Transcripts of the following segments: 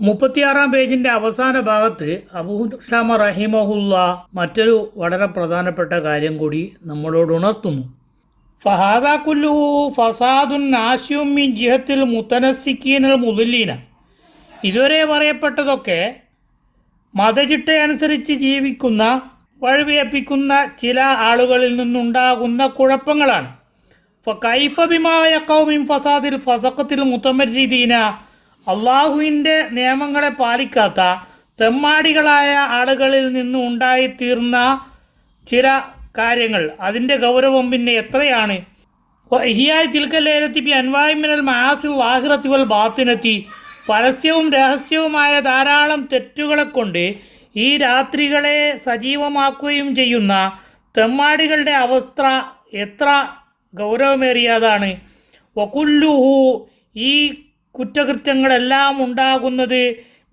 മുപ്പത്തിയാറാം പേജിന്റെ അവസാന ഭാഗത്ത് അബൂഷാമ റഹിമഹുല്ല മറ്റൊരു വളരെ പ്രധാനപ്പെട്ട കാര്യം കൂടി നമ്മളോട് ഉണർത്തുന്നു. ഫഹാദ കുല്ലു ഫസാദുൻ നാശിയും ജിഹത്തിൽ മുത്തനസിക്കീനൽ മുതലീന ഇതുവരെ പറയപ്പെട്ടതൊക്കെ മതചിട്ടയനുസരിച്ച് ജീവിക്കുന്ന വഴിവിയപ്പിക്കുന്ന ചില ആളുകളിൽ നിന്നുണ്ടാകുന്ന കുഴപ്പങ്ങളാണ്. കൈഫ ബിമായ ഫസാദിൽ ഫസക്കത്തിൽ മുത്തമരീദീന അള്ളാഹുവിന്റെ നിയമങ്ങളെ പാലിക്കാത്ത തെമ്മാടികളായ ആളുകളിൽ നിന്നും ഉണ്ടായിത്തീർന്ന ചില കാര്യങ്ങൾ. അതിന്റെ ഗൗരവം പിന്നെ എത്രയാണ്? ഹിയായ് തിൽക്കല്ലേരത്തി ബി അൻവായ്മിനൽ മഹാസിൽ വാഹിറത്തി ബാത്തിനെത്തി. പരസ്യവും രഹസ്യവുമായ ധാരാളം തെറ്റുകളെ കൊണ്ട് ഈ രാത്രികളെ സജീവമാക്കുകയും ചെയ്യുന്ന തെമ്മാടികളുടെ അവസ്ഥ എത്ര ഗൗരവമേറിയതാണ്. വകുല്ലുഹു ഈ കുറ്റകൃത്യങ്ങളെല്ലാം ഉണ്ടാകുന്നത്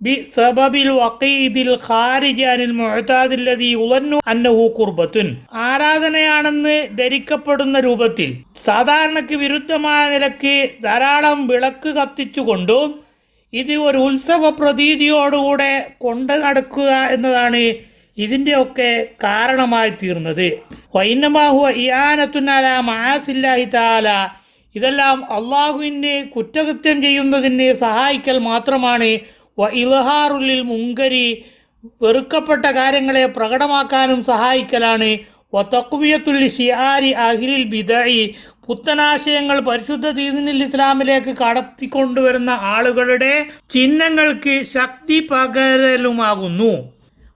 ബി സബബിൽ വക്കീദിൽ ഖാരിജാനിൽ മുഹത്താദില്ലതി ഉലന്നു അന്നഹു കുർബത്തുൻ. ആരാധനയാണെന്ന് ധരിക്കപ്പെടുന്ന രൂപത്തിൽ സാധാരണക്ക് വിരുദ്ധമായ നിലയ്ക്ക് ധാരാളം വിളക്ക് കത്തിച്ചുകൊണ്ടും ഇത് ഒരു ഉത്സവ പ്രതീതിയോടുകൂടെ കൊണ്ടു നടക്കുക എന്നതാണ് ഇതിന്റെയൊക്കെ കാരണമായി തീർന്നത്. വൈനമാഹുവ ഇയാനത്തുനാല മഹാസില്ലാഹി താല ഇതെല്ലാം അള്ളാഹുവിന്റെ കുറ്റകൃത്യം ചെയ്യുന്നതിന് സഹായിക്കൽ മാത്രമാണ്. വ ഇലഹാറുള്ളിൽ മുങ്കരി വെറുക്കപ്പെട്ട കാര്യങ്ങളെ പ്രകടമാക്കാനും സഹായിക്കലാണ്. വ തക്വിയത്തുൽ ഷിയാരി അഹിലിൽ ബിദായി പുത്തനാശയങ്ങൾ പരിശുദ്ധ ദീനിൽ ഇസ്ലാമിലേക്ക് കടത്തിക്കൊണ്ടുവരുന്ന ആളുകളുടെ ചിഹ്നങ്ങൾക്ക് ശക്തി പകരലുമാകുന്നു.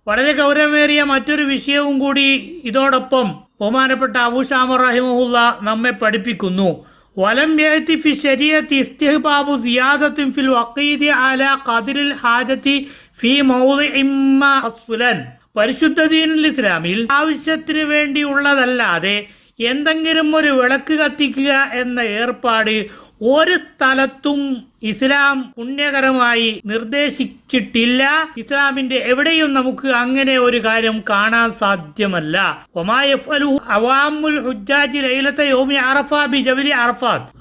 വളരെ ഗൗരവമേറിയ മറ്റൊരു വിഷയവും കൂടി ഇതോടൊപ്പം ബഹുമാനപ്പെട്ട അബുഷാമ റഹിമുല്ല നമ്മെ പഠിപ്പിക്കുന്നു. വലം യഅതി ഫി ശരീഅത്തി ഇസ്തിഹ്ബാബു സിയാദത്തിൻ ഫിൽ വഖീദി അല ഖദ്രിൽ ഹാജത്തി ഫി മൗളിഇമ്മ അസ്ഫുലൻ പരിശുദ്ധ ദീനുൽ ഇസ്ലാമിൽ ആവശ്യത്തിന് വേണ്ടിയുള്ളതല്ലാതെ എന്തെങ്കിലും ഒരു വിളക്ക് കത്തിക്കുക എന്ന ഏർപ്പാട് ഒരു സ്ഥലത്തും ഇസ്ലാം പുണ്യകരമായി നിർദ്ദേശിച്ചിട്ടില്ല. ഇസ്ലാമിന്റെ എവിടെയും നമുക്ക് അങ്ങനെ ഒരു കാര്യം കാണാൻ സാധ്യമല്ല.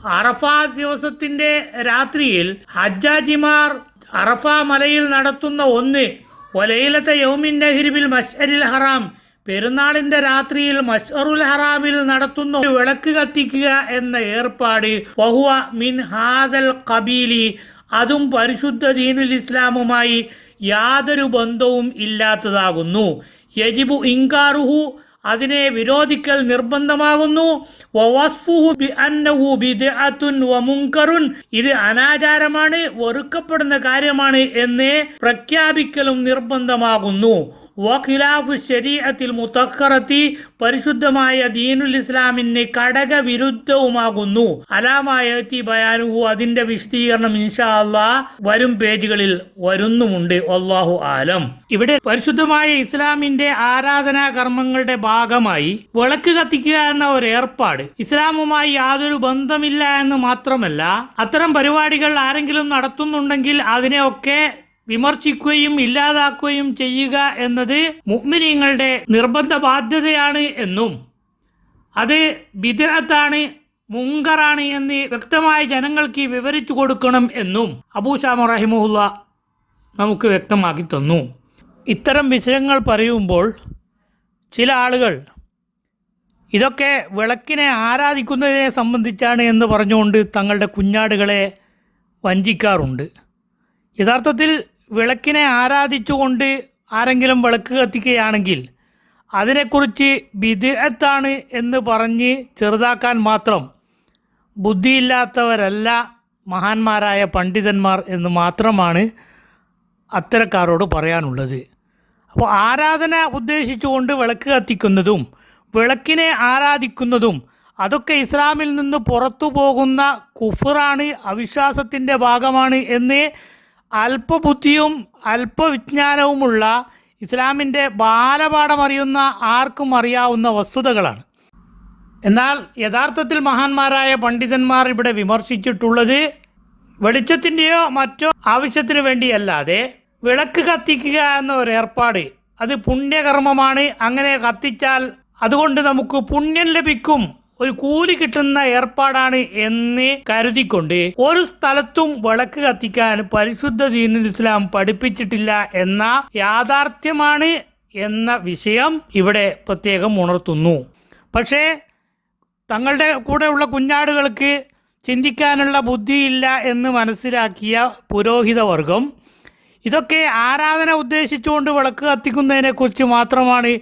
അറഫാ ദിവസത്തിന്റെ രാത്രിയിൽ ഹജ്ജാജിമാർ അറഫ മലയിൽ നടത്തുന്ന ഒന്ന് ഒലയിലത്തെ യോമിൻ നഹിരിബിൽ മഷരിൽ ഹറാം പെരുന്നാളിന്റെ രാത്രിയിൽ മഷറുൽ ഹറാമിൽ നടത്തുന്ന വിളക്ക് കത്തിക്കുക എന്ന ഏർപ്പാട് വഹുവ മിൻ ഹാദൽ കബീലി അതും പരിശുദ്ധ ദീനുൽ ഇസ്ലാമുമായി യാതൊരു ബന്ധവും ഇല്ലാത്തതാകുന്നു. യജിബു ഇൻകാറുഹു അതിനെ വിരോധിക്കൽ നിർബന്ധമാകുന്നു. ഇത് അനാചാരമാണ് വെറുക്കപ്പെടുന്ന കാര്യമാണ് എന്ന് പ്രഖ്യാപിക്കലും നിർബന്ധമാകുന്നു. വഖിലാഫു ശരീഅത്തിൽ മുത്തഖറത്തി പരിശുദ്ധമായ ദീനുൽ ഇസ്ലാമിന് കടക വിരുദ്ധവുമാകുന്നു. അലാമായത്തി ബയാനുഹു അതിന്റെ വിശദീകരണം ഇൻഷാ അള്ളാ വരും പേജുകളിൽ വരുന്നുമുണ്ട്. അള്ളാഹു ആലം. ഇവിടെ പരിശുദ്ധമായ ഇസ്ലാമിന്റെ ആരാധനാ കർമ്മങ്ങളുടെ ഭാഗമായി വിളക്ക് കത്തിക്കുക എന്ന ഒരു ഏർപ്പാട്. ഇസ്ലാമുമായി യാതൊരു ബന്ധമില്ല എന്ന് മാത്രമല്ല അത്തരം പരിപാടികൾ ആരെങ്കിലും നടത്തുന്നുണ്ടെങ്കിൽ അതിനെയൊക്കെ വിമർശിക്കുകയും ഇല്ലാതാക്കുകയും ചെയ്യുക എന്നത് മുഗ്മിനീങ്ങളുടെ നിർബന്ധ ബാധ്യതയാണ് എന്നും. അത് ബിദഅത്താണ് മുങ്കറാണ് എന്ന് വ്യക്തമായി ജനങ്ങൾക്ക് വിവരിച്ചു കൊടുക്കണം എന്നും അബൂഷാമ റഹിമുല്ല നമുക്ക് വ്യക്തമാക്കി തന്നു. ഇത്തരം വിഷയങ്ങൾ പറയുമ്പോൾ ചില ആളുകൾ ഇതൊക്കെ വിളക്കിനെ ആരാധിക്കുന്നതിനെ സംബന്ധിച്ചാണ് എന്ന് പറഞ്ഞുകൊണ്ട് തങ്ങളുടെ കുഞ്ഞാടുകളെ വഞ്ചിക്കാറുണ്ട്. യഥാർത്ഥത്തിൽ വിളക്കിനെ ആരാധിച്ചുകൊണ്ട് ആരെങ്കിലും വിളക്ക് കത്തിക്കുകയാണെങ്കിൽ അതിനെക്കുറിച്ച് ബിദ്അത്താണ് എന്ന് പറഞ്ഞ് ചെറുതാക്കാൻ മാത്രം ബുദ്ധിയില്ലാത്തവരല്ല മഹാന്മാരായ പണ്ഡിതന്മാർ എന്ന് മാത്രമാണ് അത്തരക്കാരോട് പറയാനുള്ളത്. അപ്പോൾ ആരാധന ഉദ്ദേശിച്ചുകൊണ്ട് വിളക്ക് കത്തിക്കുന്നതും വിളക്കിനെ ആരാധിക്കുന്നതും അതൊക്കെ ഇസ്ലാമിൽ നിന്ന് പുറത്തു പോകുന്ന കുഫറാണ് അവിശ്വാസത്തിന്റെ ഭാഗമാണ് എന്ന് അല്പബുദ്ധിയും അല്പവിജ്ഞാനവുമുള്ള ഇസ്ലാമിന്റെ ബാലപാഠമറിയുന്ന ആർക്കും അറിയാവുന്ന വസ്തുതകളാണ്. എന്നാൽ യഥാർത്ഥത്തിൽ മഹാന്മാരായ പണ്ഡിതന്മാർ ഇവിടെ വിമർശിച്ചിട്ടുള്ളത് വെളിച്ചത്തിന്റെയോ മറ്റോ ആവശ്യത്തിന് വേണ്ടിയല്ലാതെ വിളക്ക് കത്തിക്കുക എന്ന ഒരു ഏർപ്പാട് അത് പുണ്യകർമ്മമാണ്. അങ്ങനെ കത്തിച്ചാൽ അതുകൊണ്ട് നമുക്ക് പുണ്യം ലഭിക്കും ഒരു കൂലി കിട്ടുന്ന ഏർപ്പാടാണ് എന്ന് കരുതിക്കൊണ്ട് ഒരു സ്ഥലത്തും വിളക്ക് കത്തിക്കാൻ പരിശുദ്ധ ദീനുൽ ഇസ്ലാം പഠിപ്പിച്ചിട്ടില്ല എന്ന യാഥാർത്ഥ്യമാണ് എന്ന വിഷയം ഇവിടെ പ്രത്യേകം ഉണർത്തുന്നു. പക്ഷേ തങ്ങളുടെ കൂടെയുള്ള കുഞ്ഞാടുകൾക്ക് ചിന്തിക്കാനുള്ള ബുദ്ധിയില്ല എന്ന് മനസ്സിലാക്കിയ പുരോഹിതവർഗം ഇതൊക്കെ ആരാധന ഉദ്ദേശിച്ചുകൊണ്ട് വിളക്ക് കത്തിക്കുന്നതിനെക്കുറിച്ച് മാത്രമാണ്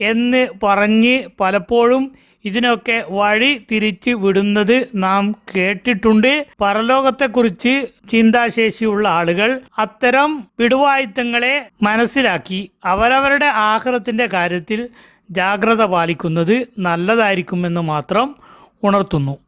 എന്ന് പറഞ്ഞ് പലപ്പോഴും ഇതിനൊക്കെ വഴി തിരിച്ച് വിടുന്നത് നാം കേട്ടിട്ടുണ്ട്. പരലോകത്തെക്കുറിച്ച് ചിന്താശേഷിയുള്ള ആളുകൾ അത്തരം വിടുവായുത്തങ്ങളെ മനസ്സിലാക്കി അവരവരുടെ ആഹാരത്തിന്റെ കാര്യത്തിൽ ജാഗ്രത പാലിക്കുന്നത് നല്ലതായിരിക്കുമെന്ന് മാത്രം ഉണർത്തുന്നു.